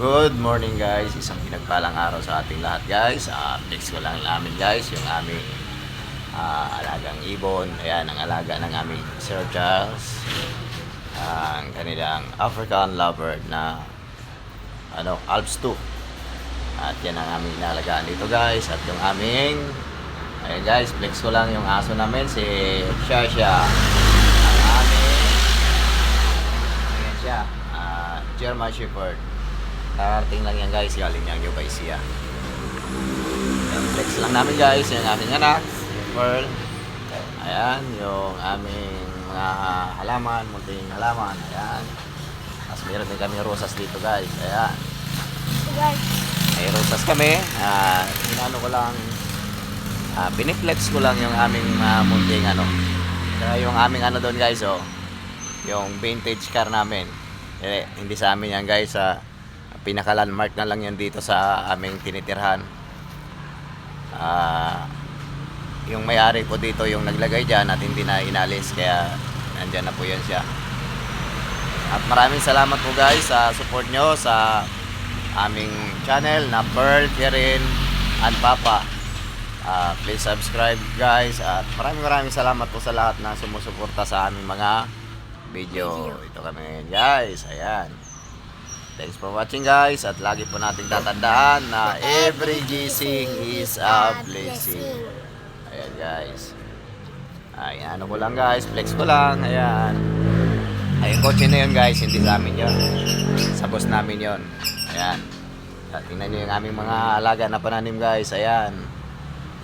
Good morning guys, isang pinagpalang araw sa ating lahat guys. Uh, flex ko lang namin guys, yung aming ah, alagang ibon. Ayan, ang alaga ng aming Sir Charles. ang kanilang African lovebird na ano, Alps 2. At yan ang aming inalagaan dito guys. At yung aming, ayan guys, flex ko lang yung aso namin, si Shasha. Ang aming, ayan siya, ah, German Shepherd. Karating lang yan guys, galing yan yung kay siya. Ayan, flex lang namin guys, yung aming anak, si Pearl. Ayan, yung aming mga halaman, munting halaman. Ayan. Tapos meron din kami rosas dito guys. Ayan. guys. May rosas kami. Ah, inano ko lang, ah, piniflex ko lang yung aming ah, munting ano. Kaya yung aming ano doon guys, oh, yung vintage car namin. Eh, hindi sa amin yan guys, sa pinaka-landmark na lang yan dito sa aming tinitirhan. Ah, yung may-ari po dito yung naglagay dyan at hindi na inalis kaya nandyan na po yan siya. At maraming salamat po guys sa support nyo sa aming channel na Pearl, Kierin, and Papa. Ah, please subscribe guys at maraming maraming salamat po sa lahat na sumusuporta sa aming mga video. Ito kami ngayon guys. Ayan. Thanks for watching guys at lagi po nating tatandaan na every gising is a blessing. Ayan guys. Ayan, ano ko lang guys, flex ko lang. Ayan. Ay, kotse na yun guys, hindi sa amin yun. Sa boss namin yun. Ayan. At tingnan nyo yung aming mga alaga na pananim guys. Ayan.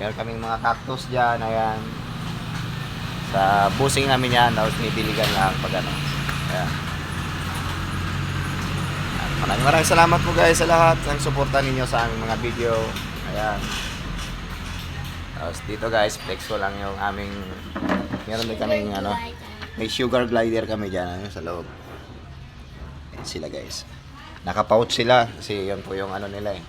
Meron kaming mga cactus dyan. Ayan. Sa busing namin yan. Tapos nidiligan lang pag ano. Ayan. Maraming maraming salamat po guys sa lahat ng suporta ninyo sa aming mga video. Ayan. Tapos dito guys, flex ko lang yung aming meron din kaming ano, may sugar glider kami dyan ano, sa loob. Ayan sila guys. Naka-pouch sila kasi yun po yung ano nila eh.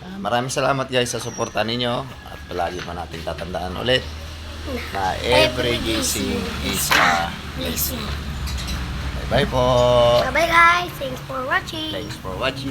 Ah, maraming salamat guys sa suporta ninyo at palagi pa natin tatandaan ulit na every gising is a blessing. Bye bye po. Bye bye guys. Thanks for watching. Thanks for watching.